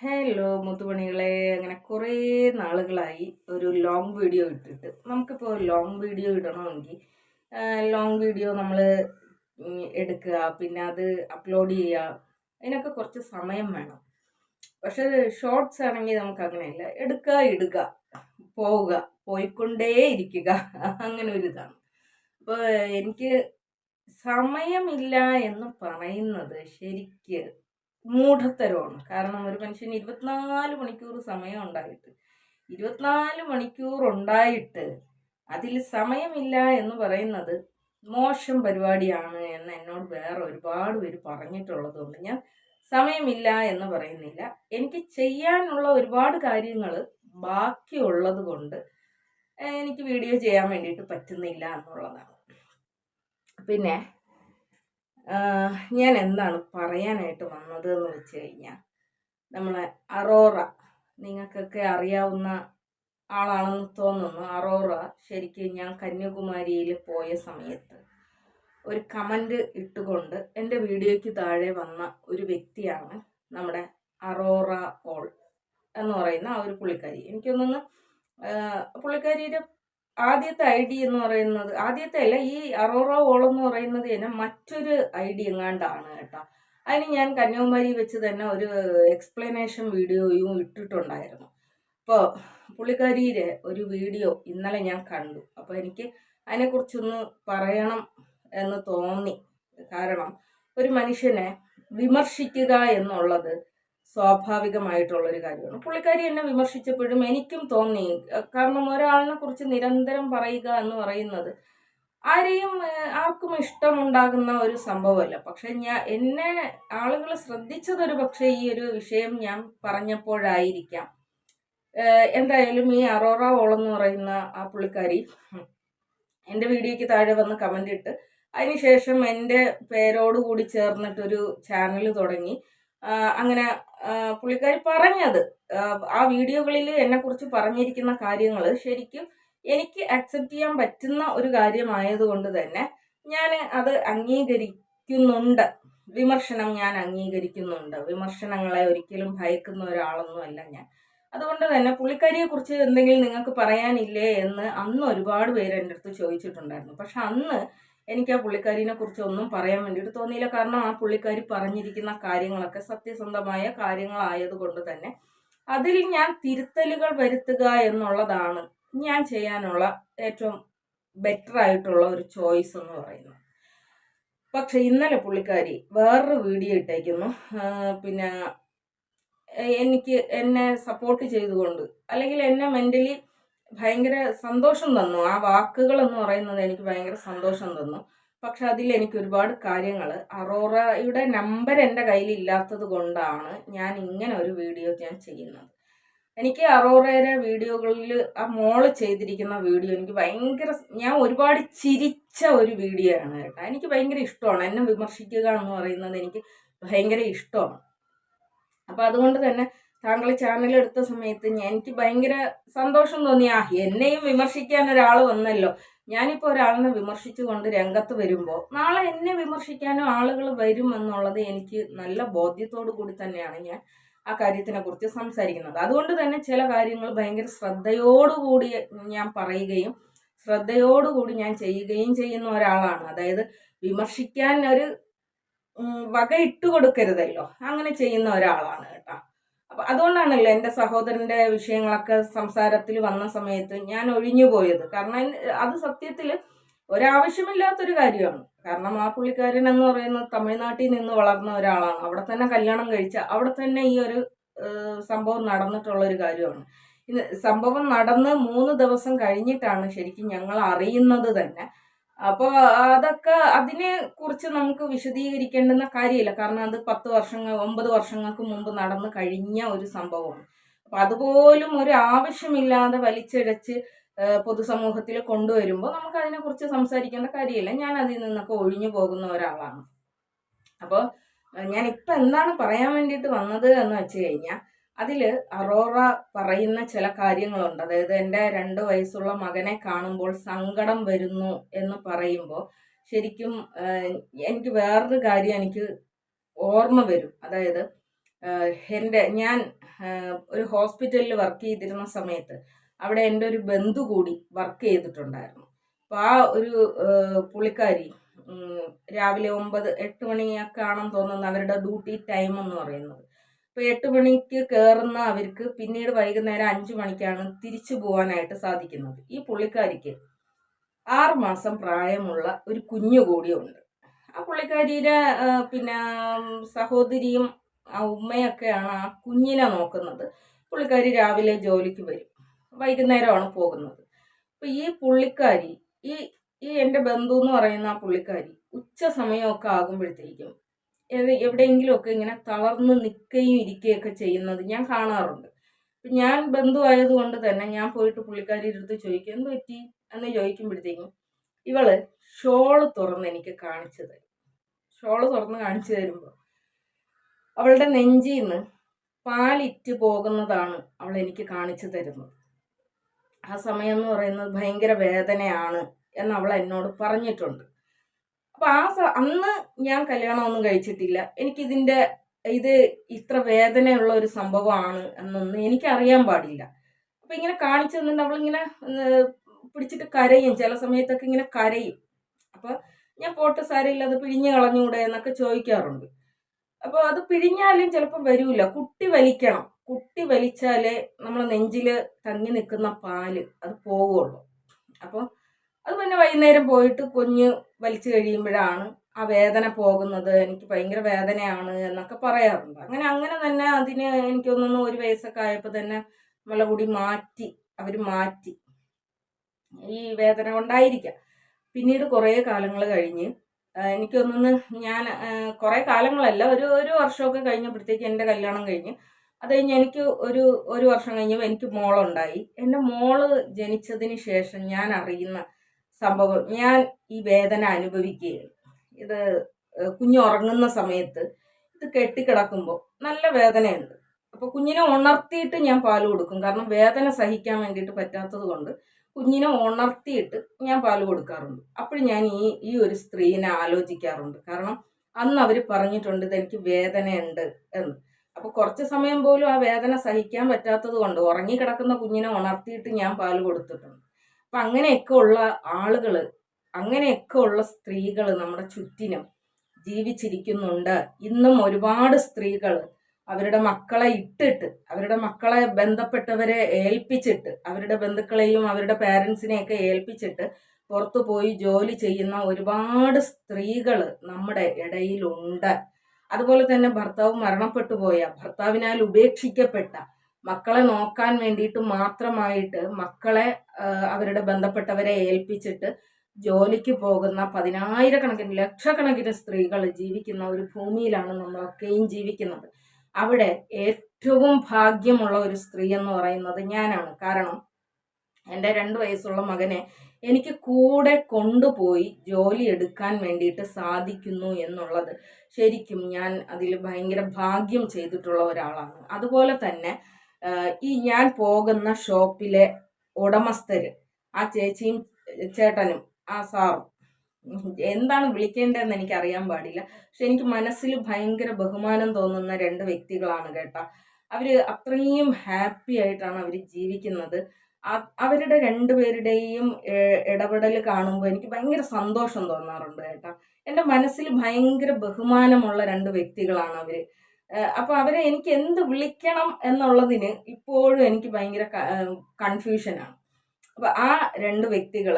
Hello മുത്തുപണികളെ അങ്ങനെ കുറേ നാളുകളായി ഒരു ലോങ് വീഡിയോ ഇട്ടിട്ട്. നമുക്കിപ്പോൾ ലോങ് വീഡിയോ ഇടണമെങ്കിൽ ലോങ് വീഡിയോ നമ്മൾ എടുക്കുക പിന്നെ അത് അപ്ലോഡ് ചെയ്യുക. അതിനൊക്കെ കുറച്ച് സമയം വേണം. പക്ഷെ ഷോർട്സ് ആണെങ്കിൽ നമുക്ക് അങ്ങനെയല്ല എടുക്കുക ഇടുക പോവുക പോയിക്കൊണ്ടേ ഇരിക്കുക. അങ്ങനെ ഒരു ഇതാണ്. അപ്പോൾ എനിക്ക് സമയമില്ല എന്ന് പറയുന്നത് ശരിക്ക് മൂഢത്തരമാണ്. കാരണം ഒരു മനുഷ്യന് ഇരുപത്തിനാല് മണിക്കൂർ സമയം ഉണ്ടായിട്ട് ഇരുപത്തിനാല് മണിക്കൂർ ഉണ്ടായിട്ട് അതിൽ സമയമില്ല എന്ന് പറയുന്നത് മോശം പരിപാടിയാണ് എന്ന് എന്നോട് വേറെ ഒരുപാട് പേര് പറഞ്ഞിട്ടുള്ളതുകൊണ്ട് ഞാൻ സമയമില്ല എന്ന് പറയുന്നില്ല. എനിക്ക് ചെയ്യാനുള്ള ഒരുപാട് കാര്യങ്ങൾ ബാക്കിയുള്ളത് കൊണ്ട് എനിക്ക് വീഡിയോ ചെയ്യാൻ വേണ്ടിയിട്ട് പറ്റുന്നില്ല എന്നുള്ളതാണ്. പിന്നെ ഞാൻ എന്താണ് പറയാനായിട്ട് വന്നത് എന്ന് വെച്ച് കഴിഞ്ഞാൽ നമ്മളെ അറോറ നിങ്ങൾക്കൊക്കെ അറിയാവുന്ന ആളാണെന്ന് തോന്നുന്നു. അറോറ ശരിക്കും ഞാൻ കന്യാകുമാരിയിൽ പോയ സമയത്ത് ഒരു കമന്റ് ഇട്ടുകൊണ്ട് എന്റെ വീഡിയോയ്ക്ക് താഴെ വന്ന ഒരു വ്യക്തിയാണ് നമ്മുടെ അറോറ ഓൾ എന്ന് പറയുന്ന ആ ഒരു പുള്ളിക്കാരി. എനിക്കൊന്നൊന്ന് പുള്ളിക്കാരിയുടെ ആദ്യത്തെ ഐ ഡി എന്ന് പറയുന്നത് ആദ്യത്തെ അല്ല ഈ അറോറ ഓൾ എന്ന് പറയുന്നത് തന്നെ മറ്റൊരു ഐ ഡി എങ്ങാണ്ടാണ് കേട്ടോ. അതിന് ഞാൻ കന്യാകുമാരി വെച്ച് തന്നെ ഒരു എക്സ്പ്ലനേഷൻ വീഡിയോയും ഇട്ടിട്ടുണ്ടായിരുന്നു. അപ്പോൾ പുള്ളിക്കാരിയുടെ ഒരു വീഡിയോ ഇന്നലെ ഞാൻ കണ്ടു. അപ്പോൾ എനിക്ക് അതിനെക്കുറിച്ചൊന്ന് പറയണം എന്ന് തോന്നി. കാരണം ഒരു മനുഷ്യനെ വിമർശിക്കുക എന്നുള്ളത് സ്വാഭാവികമായിട്ടുള്ളൊരു കാര്യമാണ്. പുള്ളിക്കാരി എന്നെ വിമർശിച്ചപ്പോഴും എനിക്കും തോന്നി. കാരണം ഒരാളിനെ കുറിച്ച് നിരന്തരം പറയുക എന്ന് പറയുന്നത് ആരെയും ആർക്കും ഇഷ്ടമുണ്ടാകുന്ന ഒരു സംഭവമല്ല. പക്ഷെ ഞാൻ എന്നെ ആളുകൾ ശ്രദ്ധിച്ചതൊരു പക്ഷേ ഈ ഒരു വിഷയം ഞാൻ പറഞ്ഞപ്പോഴായിരിക്കാം. എന്തായാലും ഈ അറോറ ഓളെന്ന് പറയുന്ന ആ പുള്ളിക്കാരി എന്റെ വീഡിയോയ്ക്ക് താഴെ വന്ന് കമന്റ് ഇട്ട്. അതിനുശേഷം എന്റെ പേരോട് പേരോടുകൂടി ചേർന്നിട്ടൊരു ചാനൽ തുടങ്ങി. അങ്ങനെ പുള്ളിക്കാരി പറഞ്ഞത്. ആ വീഡിയോകളിൽ എന്നെക്കുറിച്ച് പറഞ്ഞിരിക്കുന്ന കാര്യങ്ങൾ ശരിക്കും എനിക്ക് അക്സെപ്റ്റ് ചെയ്യാൻ പറ്റുന്ന ഒരു കാര്യമായതുകൊണ്ട് തന്നെ ഞാൻ അത് അംഗീകരിക്കുന്നുണ്ട്. വിമർശനം ഞാൻ അംഗീകരിക്കുന്നുണ്ട്. വിമർശനങ്ങളെ ഒരിക്കലും ഭയക്കുന്ന ഒരാളൊന്നുമല്ല ഞാൻ. അതുകൊണ്ട് തന്നെ പുള്ളിക്കാരിയെ കുറിച്ച് എന്തെങ്കിലും നിങ്ങൾക്ക് പറയാനില്ലേ എന്ന് അന്ന് ഒരുപാട് പേര് എന്റെ അടുത്ത് ചോദിച്ചിട്ടുണ്ടായിരുന്നു. പക്ഷെ അന്ന് എനിക്ക് ആ പുള്ളിക്കാരിനെ കുറിച്ച് ഒന്നും പറയാൻ വേണ്ടിയിട്ട് തോന്നിയില്ല. കാരണം ആ പുള്ളിക്കാരി പറഞ്ഞിരിക്കുന്ന കാര്യങ്ങളൊക്കെ സത്യസന്ധമായ കാര്യങ്ങളായതുകൊണ്ട് തന്നെ അതിൽ ഞാൻ തിരുത്തലുകൾ വരുത്തുക എന്നുള്ളതാണ് ഞാൻ ചെയ്യാനുള്ള ഏറ്റവും ബെറ്റർ ആയിട്ടുള്ള ഒരു ചോയ്സ് എന്ന് പറയുന്നത്. പക്ഷെ ഇന്നലെ പുള്ളിക്കാരി വേറൊരു വീഡിയോ ഇട്ടേക്കുന്നു. പിന്നെ എനിക്ക് എന്നെ സപ്പോർട്ട് ചെയ്തുകൊണ്ട് അല്ലെങ്കിൽ എന്നെ മെന്റലി ഭയങ്കര സന്തോഷം തന്നു. ആ വാക്കുകൾ എന്ന് പറയുന്നത് എനിക്ക് ഭയങ്കര സന്തോഷം തന്നു. പക്ഷെ അതിൽ എനിക്ക് ഒരുപാട് കാര്യങ്ങൾ. അറോറയുടെ നമ്പർ എന്റെ കയ്യിൽ ഇല്ലാത്തത് കൊണ്ടാണ് ഞാൻ ഇങ്ങനെ ഒരു വീഡിയോ ഞാൻ ചെയ്യുന്നത്. എനിക്ക് അറോറയുടെ വീഡിയോകളിൽ ആ മോൾ ചെയ്തിരിക്കുന്ന വീഡിയോ എനിക്ക് ഭയങ്കര ഞാൻ ഒരുപാട് ചിരിച്ച ഒരു വീഡിയോ ആണ് കേട്ടോ. എനിക്ക് ഭയങ്കര ഇഷ്ടമാണ്. എന്നെ വിമർശിക്കുക എന്ന് പറയുന്നത് എനിക്ക് ഭയങ്കര ഇഷ്ടമാണ്. അപ്പം അതുകൊണ്ട് തന്നെ താങ്കൾ ചാനൽ എടുത്ത സമയത്ത് എനിക്ക് ഭയങ്കര സന്തോഷം തോന്നി. ആ എന്നെയും വിമർശിക്കാൻ ഒരാൾ വന്നല്ലോ. ഞാനിപ്പോൾ ഒരാളിനെ വിമർശിച്ചുകൊണ്ട് രംഗത്ത് വരുമ്പോൾ നാളെ എന്നെ വിമർശിക്കാനും ആളുകൾ വരും എന്നുള്ളത് എനിക്ക് നല്ല ബോധ്യത്തോടു കൂടി തന്നെയാണ് ഞാൻ ആ കാര്യത്തിനെ കുറിച്ച് സംസാരിക്കുന്നത്. അതുകൊണ്ട് തന്നെ ചില കാര്യങ്ങൾ ഭയങ്കര ശ്രദ്ധയോടുകൂടി ഞാൻ പറയുകയും ശ്രദ്ധയോടുകൂടി ഞാൻ ചെയ്യുകയും ചെയ്യുന്ന ഒരാളാണ്. അതായത് വിമർശിക്കാൻ ഒരു വക ഇട്ട് കൊടുക്കരുതല്ലോ. അങ്ങനെ ചെയ്യുന്ന ഒരാളാണ് കേട്ടോ. അപ്പൊ അതുകൊണ്ടാണല്ലോ എന്റെ സഹോദരന്റെ വിഷയങ്ങളൊക്കെ സംസാരത്തിൽ വന്ന സമയത്ത് ഞാൻ ഒഴിഞ്ഞു പോയത്. കാരണം അത് സത്യത്തിൽ ഒരാവശ്യമില്ലാത്തൊരു കാര്യമാണ്. കാരണം ആ പുള്ളിക്കാരൻ എന്ന് പറയുന്നത് തമിഴ്നാട്ടിൽ നിന്ന് വളർന്ന ഒരാളാണ്. അവിടെ തന്നെ കല്യാണം കഴിച്ച അവിടെ തന്നെ ഈ ഒരു സംഭവം നടന്നിട്ടുള്ള ഒരു കാര്യമാണ് സംഭവം നടന്ന് മൂന്ന് ദിവസം കഴിഞ്ഞിട്ടാണ് ശരിക്കും ഞങ്ങൾ അറിയുന്നത് തന്നെ. അപ്പോൾ അതൊക്കെ അതിനെ കുറിച്ച് നമുക്ക് വിശദീകരിക്കേണ്ടുന്ന കാര്യമില്ല. കാരണം അത് പത്ത് വർഷങ്ങൾ ഒമ്പത് വർഷങ്ങൾക്ക് മുമ്പ് നടന്നു കഴിഞ്ഞ ഒരു സംഭവമാണ്. അപ്പം അതുപോലും ഒരു ആവശ്യമില്ലാതെ വലിച്ചിഴച്ച് പൊതുസമൂഹത്തിൽ കൊണ്ടുവരുമ്പോൾ നമുക്ക് അതിനെക്കുറിച്ച് സംസാരിക്കേണ്ട കാര്യമില്ല. ഞാൻ അതിൽ നിന്നൊക്കെ ഒഴിഞ്ഞു പോകുന്ന ഒരാളാണ്. അപ്പോൾ ഞാൻ ഇപ്പം എന്താണ് പറയാൻ വേണ്ടിയിട്ട് വന്നത് എന്ന് വെച്ച് കഴിഞ്ഞാൽ അതിൽ അറോറ പറയുന്ന ചില കാര്യങ്ങളുണ്ട്. അതായത് എന്റെ രണ്ട് വയസ്സുള്ള മകനെ കാണുമ്പോൾ സങ്കടം വരുന്നു എന്ന് പറയുമ്പോൾ ശരിക്കും എനിക്ക് വേറൊരു കാര്യം എനിക്ക് ഓർമ്മ വരും. അതായത് എന്റെ ഞാൻ ഒരു ഹോസ്പിറ്റലിൽ വർക്ക് ചെയ്തിരുന്ന സമയത്ത് അവിടെ എന്റെ ഒരു ബന്ധു കൂടി വർക്ക് ചെയ്തിട്ടുണ്ടായിരുന്നു. അപ്പോൾ ആ ഒരു പുള്ളിക്കാരി രാവിലെ ഒമ്പത് എട്ട് മണിയൊക്കെ ആണെന്ന് തോന്നുന്നു അവരുടെ ഡ്യൂട്ടി ടൈം എന്ന് പറയുന്നത്. അപ്പോൾ എട്ട് മണിക്ക് കയറുന്ന അവർക്ക് പിന്നീട് വൈകുന്നേരം അഞ്ച് മണിക്കാണ് തിരിച്ചു പോകാനായിട്ട് സാധിക്കുന്നത്. ഈ പുള്ളിക്കാരിക്ക് ആറ് മാസം പ്രായമുള്ള ഒരു കുഞ്ഞു കൂടിയുണ്ട് ആ പുള്ളിക്കാരിയുടെ പിന്നെ സഹോദരിയും ആ ഉമ്മയൊക്കെയാണ് ആ കുഞ്ഞിനെ നോക്കുന്നത്. പുള്ളിക്കാരി രാവിലെ ജോലിക്ക് വരും. വൈകുന്നേരമാണ് പോകുന്നത്. അപ്പോൾ ഈ പുള്ളിക്കാരി ഈ ഈ എന്റെ ബന്ധു എന്ന് പറയുന്ന ആ പുള്ളിക്കാരി ഉച്ച സമയമൊക്കെ ആകുമ്പോഴത്തേക്കും എവിടെയെങ്കിലുമൊക്കെ ഇങ്ങനെ തളർന്ന് നിൽക്കുകയും ഇരിക്കുകയൊക്കെ ചെയ്യുന്നത് ഞാൻ കാണാറുണ്ട്. ഞാൻ ബന്ധുവായതുകൊണ്ട് തന്നെ ഞാൻ പോയിട്ട് പുള്ളിക്കാരിയുടെ അടുത്ത് ചോദിക്കും എന്ത് പറ്റി? എന്ന് ചോദിക്കുമ്പോഴത്തേക്കും ഇവൾ ഷോൾ തുറന്ന് എനിക്ക് കാണിച്ചു തരും. ഷോൾ തുറന്ന് കാണിച്ചു തരുമ്പോൾ അവളുടെ നെഞ്ചിൽ നിന്ന് പാലിറ്റ് പോകുന്നതാണ് അവൾ എനിക്ക് കാണിച്ചു തരുന്നത്. ആ സമയം എന്ന് പറയുന്നത് ഭയങ്കര വേദനയാണ് എന്ന് അവൾ എന്നോട് പറഞ്ഞിട്ടുണ്ട്. അപ്പൊ ആ അന്ന് ഞാൻ കല്യാണമൊന്നും കഴിച്ചിട്ടില്ല. എനിക്കിതിന്റെ ഇത് ഇത്ര വേദനയുള്ള ഒരു സംഭവമാണ് എന്നൊന്നും എനിക്കറിയാൻ പാടില്ല. അപ്പൊ ഇങ്ങനെ കാണിച്ചു തന്നിട്ട് അവളിങ്ങനെ പിടിച്ചിട്ട് കരയും. ചില സമയത്തൊക്കെ ഇങ്ങനെ കരയും. അപ്പൊ ഞാൻ പോട്ട് സാരമില്ല അത് പിഴിഞ്ഞു കളഞ്ഞൂടെ എന്നൊക്കെ ചോദിക്കാറുണ്ട്. അപ്പോൾ അത് പിഴിഞ്ഞാലും ചിലപ്പോൾ വരൂല. കുട്ടി വലിക്കണം. കുട്ടി വലിച്ചാലേ നമ്മളെ നെഞ്ചിൽ തങ്ങി നിൽക്കുന്ന പാൽ അത് പോവുള്ളൂ. അപ്പോൾ അത് പിന്നെ വൈകുന്നേരം പോയിട്ട് കുഞ്ഞ് വലിച്ചു കഴിയുമ്പോഴാണ് ആ വേദന പോകുന്നത് എനിക്ക് ഭയങ്കര വേദനയാണ് എന്നൊക്കെ പറയാറുണ്ട്. അങ്ങനെ അങ്ങനെ തന്നെ അതിന് എനിക്ക് തോന്നുന്നു ഒരു വയസ്സൊക്കെ ആയപ്പോൾ തന്നെ മുലകുടി മാറ്റി അവർ മാറ്റി ഈ വേദന കൊണ്ടായിരിക്കാം. പിന്നീട് കുറേ കാലങ്ങൾ കഴിഞ്ഞ് എനിക്ക് തോന്നുന്നു ഞാൻ കുറേ കാലങ്ങളല്ല ഒരു ഒരു വർഷമൊക്കെ കഴിഞ്ഞപ്പോഴത്തേക്ക് എന്റെ കല്യാണം കഴിഞ്ഞ് അത് കഴിഞ്ഞ് എനിക്ക് ഒരു ഒരു വർഷം കഴിഞ്ഞപ്പോൾ എനിക്ക് മോളുണ്ടായി. എന്റെ മോൾ ജനിച്ചതിന് ശേഷം ഞാൻ അറിയുന്ന സംഭവം. ഞാൻ ഈ വേദന അനുഭവിക്കുകയാണ്. ഇത് കുഞ്ഞുറങ്ങുന്ന സമയത്ത് ഇത് കെട്ടിക്കിടക്കുമ്പോൾ നല്ല വേദനയുണ്ട്. അപ്പോൾ കുഞ്ഞിനെ ഉണർത്തിയിട്ട് ഞാൻ പാൽ കൊടുക്കും. കാരണം വേദന സഹിക്കാൻ വേണ്ടിയിട്ട് പറ്റാത്തത് കൊണ്ട് കുഞ്ഞിനെ ഉണർത്തിയിട്ട് ഞാൻ പാൽ കൊടുക്കാറുണ്ട്. അപ്പോൾ ഞാൻ ഈ ഈ ഒരു സ്ത്രീനെ ആലോചിക്കാറുണ്ട്. കാരണം അന്ന് അവർ പറഞ്ഞിട്ടുണ്ട് ഇതെനിക്ക് വേദനയുണ്ട് എന്ന്. അപ്പോൾ കുറച്ച് സമയം പോലും ആ വേദന സഹിക്കാൻ പറ്റാത്തത് കൊണ്ട് ഉറങ്ങിക്കിടക്കുന്ന കുഞ്ഞിനെ ഉണർത്തിയിട്ട് ഞാൻ പാൽ കൊടുത്തിട്ടുണ്ട്. അപ്പം അങ്ങനെയൊക്കെ ഉള്ള ആളുകൾ അങ്ങനെയൊക്കെ ഉള്ള സ്ത്രീകൾ നമ്മുടെ ചുറ്റിനും ജീവിച്ചിരിക്കുന്നുണ്ട്. ഇന്നും ഒരുപാട് സ്ത്രീകൾ അവരുടെ മക്കളെ ഇട്ടിട്ട് അവരുടെ മക്കളെ ബന്ധപ്പെട്ടവരെ ഏൽപ്പിച്ചിട്ട് അവരുടെ ബന്ധുക്കളെയും അവരുടെ പേരൻസിനെയൊക്കെ ഏൽപ്പിച്ചിട്ട് പുറത്തു പോയി ജോലി ചെയ്യുന്ന ഒരുപാട് സ്ത്രീകൾ നമ്മുടെ ഇടയിലുണ്ട്. അതുപോലെ തന്നെ ഭർത്താവ് മരണപ്പെട്ടു പോയ ഭർത്താവിനാൽ ഉപേക്ഷിക്കപ്പെട്ട മക്കളെ നോക്കാൻ വേണ്ടിയിട്ട് മാത്രമായിട്ട് മക്കളെ അവരുടെ ബന്ധപ്പെട്ടവരെ ഏൽപ്പിച്ചിട്ട് ജോലിക്ക് പോകുന്ന പതിനായിരക്കണക്കിന് ലക്ഷക്കണക്കിന് സ്ത്രീകൾ ജീവിക്കുന്ന ഒരു ഭൂമിയിലാണ് നമ്മളൊക്കെയും ജീവിക്കുന്നത്. അവിടെ ഏറ്റവും ഭാഗ്യമുള്ള ഒരു സ്ത്രീ എന്ന് പറയുന്നത് ഞാനാണ്. കാരണം എന്റെ രണ്ട് വയസ്സുള്ള മകനെ എനിക്ക് കൂടെ കൊണ്ടുപോയി ജോലി എടുക്കാൻ വേണ്ടിയിട്ട് സാധിക്കുന്നു എന്നുള്ളത് ശരിക്കും ഞാൻ അതിൽ ഭയങ്കര ഭാഗ്യം ചെയ്തിട്ടുള്ള ഒരാളാണ്. അതുപോലെ തന്നെ ഈ ഞാൻ പോകുന്ന ഷോപ്പിലെ ഉടമസ്ഥര് ആ ചേച്ചിയും ചേട്ടനും ആ സാറും എന്താണ് വിളിക്കേണ്ടതെന്ന് എനിക്ക് അറിയാൻ പാടില്ല. പക്ഷെ എനിക്ക് മനസ്സിൽ ഭയങ്കര ബഹുമാനം തോന്നുന്ന രണ്ട് വ്യക്തികളാണ് കേട്ടോ. അവർ അത്രയും ഹാപ്പി ആയിട്ടാണ് അവർ ജീവിക്കുന്നത്. അവരുടെ രണ്ടുപേരുടെയും ഇടപെടൽ കാണുമ്പോൾ എനിക്ക് ഭയങ്കര സന്തോഷം തോന്നാറുണ്ട് കേട്ടോ. എന്റെ മനസ്സിൽ ഭയങ്കര ബഹുമാനമുള്ള രണ്ട് വ്യക്തികളാണ് അവർ. ഏഹ് അപ്പൊ അവരെ എനിക്ക് എന്ത് വിളിക്കണം എന്നുള്ളതിന് ഇപ്പോഴും എനിക്ക് ഭയങ്കര കൺഫ്യൂഷനാണ് അപ്പൊ ആ രണ്ട് വ്യക്തികൾ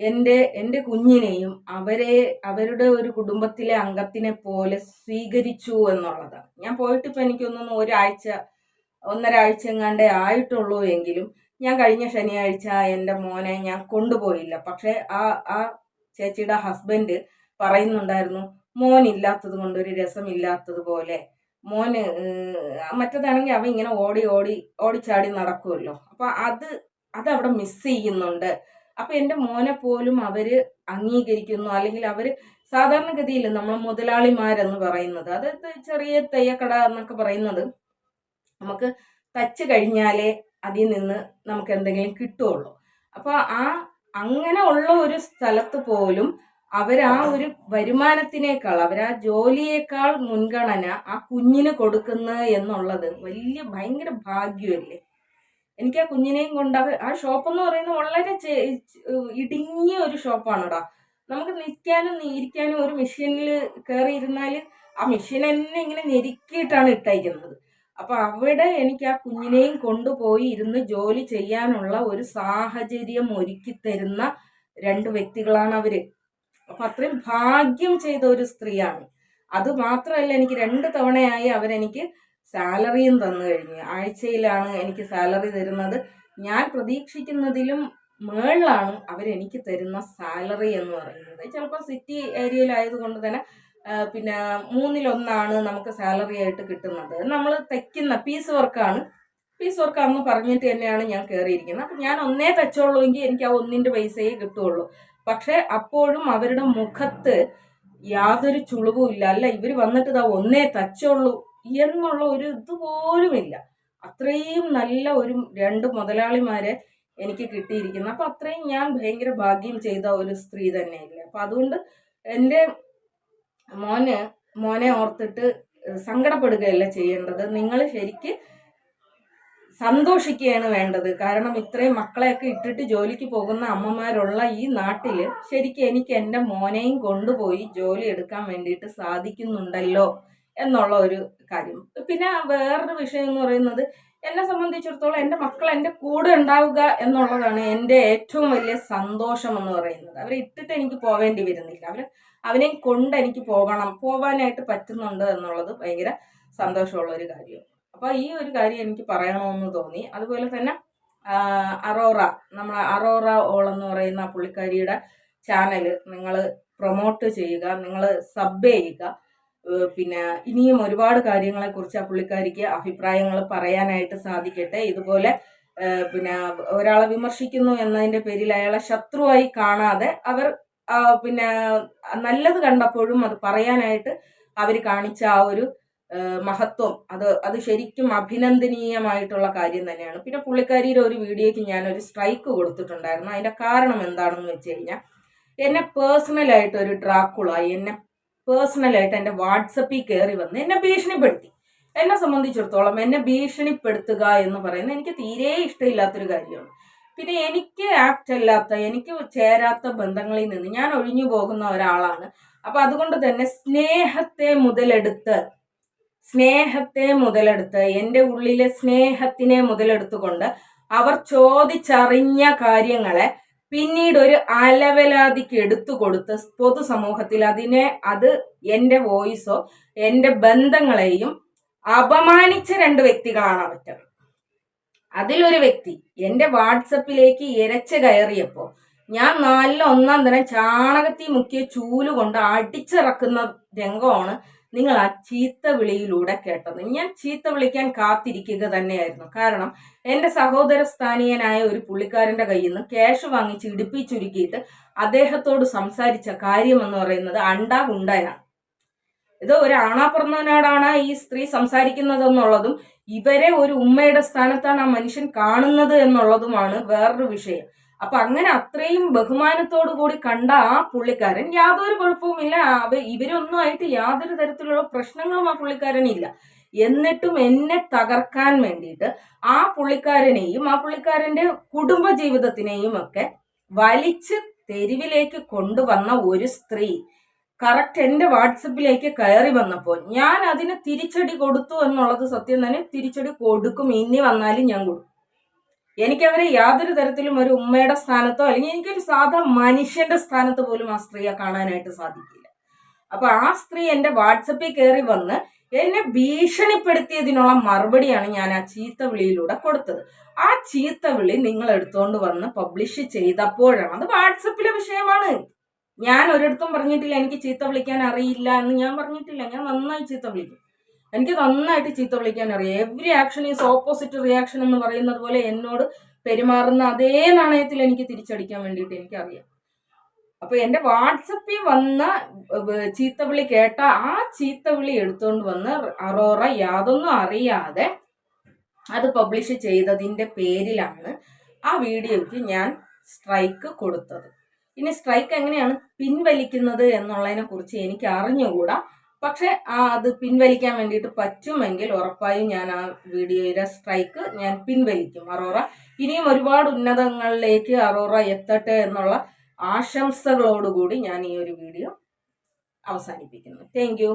എന്റെ എന്റെ കുഞ്ഞിനെയും അവരെ അവരുടെ ഒരു കുടുംബത്തിലെ അംഗത്തിനെ പോലെ സ്വീകരിച്ചു എന്നുള്ളതാണ്. ഞാൻ പോയിട്ട് ഇപ്പൊ എനിക്കൊന്നും ഒരാഴ്ച ഒന്നരാഴ്ച എങ്ങാണ്ടേ ആയിട്ടുള്ളൂ എങ്കിലും ഞാൻ കഴിഞ്ഞ ശനിയാഴ്ച എന്റെ മോനെ ഞാൻ കൊണ്ടുപോയില്ല. പക്ഷെ ആ ആ ചേച്ചിയുടെ ഹസ്ബൻഡ് പറയുന്നുണ്ടായിരുന്നു മോൻ ഇല്ലാത്തത് കൊണ്ട് ഒരു രസമില്ലാത്തത് പോലെ മോന് മറ്റേതാണെങ്കിൽ അവൻ ഇങ്ങനെ ഓടി ഓടി ഓടിച്ചാടി നടക്കുമല്ലോ അപ്പൊ അത് അതവിടെ മിസ് ചെയ്യുന്നുണ്ട്. അപ്പൊ എന്റെ മോനെ പോലും അവർ അംഗീകരിക്കുന്നു. അല്ലെങ്കിൽ അവർ സാധാരണഗതിയിൽ നമ്മൾ മുതലാളിമാരെന്ന് പറയുന്നത്. അതായത് ചെറിയ തെയ്യക്കട എന്നൊക്കെ പറയുന്നത് നമുക്ക് തച്ച് കഴിഞ്ഞാലേ അതിൽ നിന്ന് നമുക്ക് എന്തെങ്കിലും കിട്ടുള്ളൂ അപ്പൊ ആ അങ്ങനെ ഉള്ള ഒരു സ്ഥലത്ത് പോലും അവരാ ഒരു വരുമാനത്തിനേക്കാൾ അവരാ ജോലിയേക്കാൾ മുൻഗണന ആ കുഞ്ഞിന് കൊടുക്കുന്നത് എന്നുള്ളത് വലിയ ഭയങ്കര ഭാഗ്യമല്ലേ എനിക്ക് ആ കുഞ്ഞിനെയും കൊണ്ട് ആ ഷോപ്പ് എന്ന് പറയുന്നത് വളരെ ഇടുങ്ങിയ ഒരു ഷോപ്പാണെടാ. നമുക്ക് നിൽക്കാനും ഇരിക്കാനും ഒരു മെഷീനിൽ കയറി ഇരുന്നാൽ ആ മെഷീൻ തന്നെ ഇങ്ങനെ ഞെരുക്കിയിട്ടാണ് ഇട്ടയക്കുന്നത്. അപ്പൊ അവിടെ എനിക്ക് ആ കുഞ്ഞിനെയും കൊണ്ടുപോയി ഇരുന്ന് ജോലി ചെയ്യാനുള്ള ഒരു സാഹചര്യം ഒരുക്കി തരുന്ന രണ്ട് വ്യക്തികളാണ് അവർ. അപ്പൊ അത്രയും ഭാഗ്യം ചെയ്ത ഒരു സ്ത്രീയാണ്. അത് മാത്രമല്ല എനിക്ക് രണ്ട് തവണയായി അവരെനിക്ക് സാലറിയും തന്നു കഴിഞ്ഞു. ആഴ്ചയിലാണ് എനിക്ക് സാലറി തരുന്നത്. ഞാൻ പ്രതീക്ഷിക്കുന്നതിലും മേളിലാണ് അവരെനിക്ക് തരുന്ന സാലറി എന്ന് പറയുന്നത്. ചിലപ്പോൾ സിറ്റി ഏരിയയിലായതുകൊണ്ട് തന്നെ പിന്നെ മൂന്നിലൊന്നാണ് നമുക്ക് സാലറി ആയിട്ട് കിട്ടുന്നത്. നമ്മൾ തയ്ക്കുന്ന പീസ് വർക്കാണ്. പീസ് വർക്കാണെന്ന് പറഞ്ഞിട്ട് തന്നെയാണ് ഞാൻ കയറിയിരിക്കുന്നത് അപ്പം ഞാൻ ഒന്നേ തച്ചോളൂ എങ്കിൽ എനിക്ക് ആ ഒന്നിന്റെ പൈസയെ കിട്ടുള്ളൂ പക്ഷെ അപ്പോഴും അവരുടെ മുഖത്ത് യാതൊരു ചുളിവും ഇല്ല. അല്ല ഇവർ വന്നിട്ട് ഇതാ ഒന്നേ തച്ചുള്ളൂ എന്നുള്ള ഒരു ഇതുപോലുമില്ല അത്രയും നല്ല ഒരു രണ്ട് മുതലാളിമാരെ എനിക്ക് കിട്ടിയിരിക്കുന്നു. അപ്പം അത്രയും ഞാൻ ഭയങ്കര ഭാഗ്യം ചെയ്ത ഒരു സ്ത്രീ തന്നെയല്ലേ. അപ്പം അതുകൊണ്ട് എന്റെ മോന് മോനെ ഓർത്തിട്ട് സങ്കടപ്പെടുകയല്ല ചെയ്യേണ്ടത്? നിങ്ങൾ ശരിക്ക് സന്തോഷിക്കുകയാണ് വേണ്ടത്. കാരണം ഇത്രയും മക്കളെയൊക്കെ ഇട്ടിട്ട് ജോലിക്ക് പോകുന്ന അമ്മമാരുള്ള ഈ നാട്ടിൽ ശരിക്കും എനിക്ക് എന്റെ മോനെയും കൊണ്ടുപോയി ജോലി എടുക്കാൻ വേണ്ടിയിട്ട് സാധിക്കുന്നുണ്ടല്ലോ എന്നുള്ള ഒരു കാര്യം. പിന്നെ വേറൊരു വിഷയം എന്ന് പറയുന്നത് എന്നെ സംബന്ധിച്ചിടത്തോളം എന്റെ മക്കൾ എന്റെ കൂടെ ഉണ്ടാവുക എന്നുള്ളതാണ് എന്റെ ഏറ്റവും വലിയ സന്തോഷം എന്ന് പറയുന്നത്. അവരെ ഇട്ടിട്ട് എനിക്ക് പോവേണ്ടി വരുന്നില്ല. അവർ അവനെയും കൊണ്ട് എനിക്ക് പോകണം പോകാനായിട്ട് പറ്റുന്നുണ്ട് എന്നുള്ളത് ഭയങ്കര സന്തോഷമുള്ള ഒരു കാര്യം അപ്പോൾ ഈ ഒരു കാര്യം എനിക്ക് പറയണമെന്ന് തോന്നി. അതുപോലെ തന്നെ അറോറ നമ്മൾ അറോറ ഓൾ എന്ന് പറയുന്ന പുള്ളിക്കാരിയുടെ ചാനൽ നിങ്ങൾ പ്രൊമോട്ട് ചെയ്യുക നിങ്ങൾ സബ് ചെയ്യുക. പിന്നെ ഇനിയും ഒരുപാട് കാര്യങ്ങളെക്കുറിച്ച് ആ പുള്ളിക്കാരിക്ക് അഭിപ്രായങ്ങൾ പറയാനായിട്ട് സാധിക്കട്ടെ. ഇതുപോലെ പിന്നെ ഒരാളെ വിമർശിക്കുന്നു എന്നതിന്റെ പേരിൽ അയാളെ ശത്രുവായി കാണാതെ അവർ പിന്നെ നല്ലത് കണ്ടപ്പോഴും അത് പറയാനായിട്ട് അവർ കാണിച്ച ആ ഒരു മഹത്വം. അത് അത് ശരിക്കും അഭിനന്ദനീയമായിട്ടുള്ള കാര്യം തന്നെയാണ്. പിന്നെ പുള്ളിക്കാരിയുടെ ഒരു വീഡിയോയ്ക്ക് ഞാൻ ഒരു സ്ട്രൈക്ക് കൊടുത്തിട്ടുണ്ടായിരുന്നു. അതിന്റെ കാരണം എന്താണെന്ന് വെച്ച് കഴിഞ്ഞാൽ എന്നെ പേഴ്സണലായിട്ട് ഒരു ഡ്രാക്കുള എന്നെ പേഴ്സണലായിട്ട് എന്റെ വാട്സപ്പിൽ കയറി വന്ന് എന്നെ ഭീഷണിപ്പെടുത്തി. എന്നെ സംബന്ധിച്ചിടത്തോളം എന്നെ ഭീഷണിപ്പെടുത്തുക എന്ന് പറയുന്നത് എനിക്ക് തീരെ ഇഷ്ടമില്ലാത്തൊരു കാര്യമാണ്. പിന്നെ എനിക്ക് ആക്ട് അല്ലാത്ത എനിക്ക് ചേരാത്ത ബന്ധങ്ങളിൽ നിന്ന് ഞാൻ ഒഴിഞ്ഞു പോകുന്ന ഒരാളാണ്. അപ്പൊ അതുകൊണ്ട് തന്നെ സ്നേഹത്തെ മുതലെടുത്ത് സ്നേഹത്തെ മുതലെടുത്ത് എന്റെ ഉള്ളിലെ സ്നേഹത്തിനെ മുതലെടുത്തുകൊണ്ട് അവർ ചോദിച്ചറിഞ്ഞ കാര്യങ്ങളെ പിന്നീട് ഒരു അലവലാതിക്ക് എടുത്തു കൊടുത്ത് പൊതുസമൂഹത്തിൽ അതിനെ അത് എന്റെ വോയിസോ എന്റെ ബന്ധങ്ങളെയും അപമാനിച്ച രണ്ട് വ്യക്തികളാണ് അവറ്റർ അതിലൊരു വ്യക്തി എന്റെ വാട്സപ്പിലേക്ക് ഇരച്ച് കയറിയപ്പോൾ ഞാൻ നല്ല ഒന്നാം തരം ചാണകത്തി മുക്കിയ ചൂൽ കൊണ്ട് അടിച്ചിറക്കുന്ന രംഗമാണ് നിങ്ങൾ ആ ചീത്ത വിളിയിലൂടെ കേട്ടത്. ഞാൻ ചീത്ത വിളിക്കാൻ കാത്തിരിക്കുക തന്നെയായിരുന്നു. കാരണം എന്റെ സഹോദര സ്ഥാനീയനായ ഒരു പുള്ളിക്കാരന്റെ കയ്യിൽ നിന്ന് ക്യാഷ് വാങ്ങിച്ച് ഇടിപ്പിച്ചുരുക്കിയിട്ട് അദ്ദേഹത്തോട് സംസാരിച്ച കാര്യം എന്ന് പറയുന്നത് അണ്ടാ ഗുണ്ടയാണ് ഇത് ഒരു ആണാപ്പുറന്നവനോടാണ് ഈ സ്ത്രീ സംസാരിക്കുന്നത് എന്നുള്ളതും ഇവരെ ഒരു ഉമ്മയുടെ സ്ഥാനത്താണ് ആ മനുഷ്യൻ കാണുന്നത് എന്നുള്ളതുമാണ് വേറൊരു വിഷയം. അപ്പൊ അങ്ങനെ അത്രയും ബഹുമാനത്തോടു കൂടി കണ്ട ആ പുള്ളിക്കാരൻ യാതൊരു കുഴപ്പവുമില്ല അവ ഇവരൊന്നും ആയിട്ട് യാതൊരു തരത്തിലുള്ള പ്രശ്നങ്ങളും ആ പുള്ളിക്കാരനില്ല എന്നിട്ടും എന്നെ തകർക്കാൻ വേണ്ടിയിട്ട് ആ പുള്ളിക്കാരനെയും ആ പുള്ളിക്കാരന്റെ കുടുംബ ജീവിതത്തിനെയും ഒക്കെ വലിച്ച് തെരുവിലേക്ക് കൊണ്ടുവന്ന ഒരു സ്ത്രീ. കറക്റ്റ് എന്റെ വാട്സപ്പിലേക്ക് കയറി വന്നപ്പോൾ ഞാൻ അതിന് തിരിച്ചടി കൊടുത്തു എന്നുള്ളത് സത്യം തന്നെ തിരിച്ചടി കൊടുക്കും. ഇനി വന്നാലും ഞാൻ കൊടുക്കും. എനിക്കവരെ യാതൊരു തരത്തിലും ഒരു ഉമ്മയുടെ സ്ഥാനത്തോ അല്ലെങ്കിൽ എനിക്കൊരു സാധാ മനുഷ്യന്റെ സ്ഥാനത്ത് പോലും ആ സ്ത്രീയെ കാണാനായിട്ട് സാധിക്കില്ല. അപ്പൊ ആ സ്ത്രീ എന്റെ വാട്സപ്പിൽ കയറി വന്ന് എന്നെ ഭീഷണിപ്പെടുത്തിയതിനുള്ള മറുപടിയാണ് ഞാൻ ആ ചീത്ത വിളിയിലൂടെ കൊടുത്തത്. ആ ചീത്ത വിളി നിങ്ങൾ എടുത്തുകൊണ്ട് വന്ന് പബ്ലിഷ് ചെയ്തപ്പോഴാണ്. അത് വാട്സപ്പിലെ വിഷയമാണ്. ഞാൻ ഒരിടത്തും പറഞ്ഞിട്ടില്ല എനിക്ക് ചീത്ത വിളിക്കാൻ അറിയില്ല എന്ന് ഞാൻ പറഞ്ഞിട്ടില്ല. ഞാൻ നന്നായി ചീത്ത വിളിക്കും. എനിക്ക് നന്നായിട്ട് ചീത്ത വിളിക്കാൻ അറിയാം. Every action is opposite reaction എന്ന് പറയുന്നത് പോലെ എന്നോട് പെരുമാറുന്ന അതേ നാണയത്തിൽ എനിക്ക് തിരിച്ചടിക്കാൻ വേണ്ടിയിട്ട് എനിക്കറിയാം. അപ്പൊ എന്റെ വാട്സപ്പിൽ വന്ന ചീത്ത ചീത്തവിളി കേട്ട ആ ചീത്തവിളി എടുത്തുകൊണ്ട് വന്ന് അറോറ യാതൊന്നും അറിയാതെ അത് പബ്ലിഷ് ചെയ്തതിന്റെ പേരിലാണ് ആ വീഡിയോയ്ക്ക് ഞാൻ സ്ട്രൈക്ക് കൊടുത്തത്. ഇനി സ്ട്രൈക്ക് എങ്ങനെയാണ് പിൻവലിക്കുന്നത് എന്നുള്ളതിനെ കുറിച്ച് എനിക്ക് അറിഞ്ഞുകൂടാ. പക്ഷെ അത് പിൻവലിക്കാൻ വേണ്ടിയിട്ട് പറ്റുമെങ്കിൽ ഉറപ്പായും ഞാൻ ആ വീഡിയോയുടെ സ്ട്രൈക്ക് ഞാൻ പിൻവലിക്കും. അറോറ ഇനിയും ഒരുപാട് ഉന്നതങ്ങളിലേക്ക് അറോറ എത്തട്ടെ എന്നുള്ള ആശംസകളോടുകൂടി ഞാൻ ഈ ഒരു വീഡിയോ അവസാനിപ്പിക്കുന്നു. താങ്ക്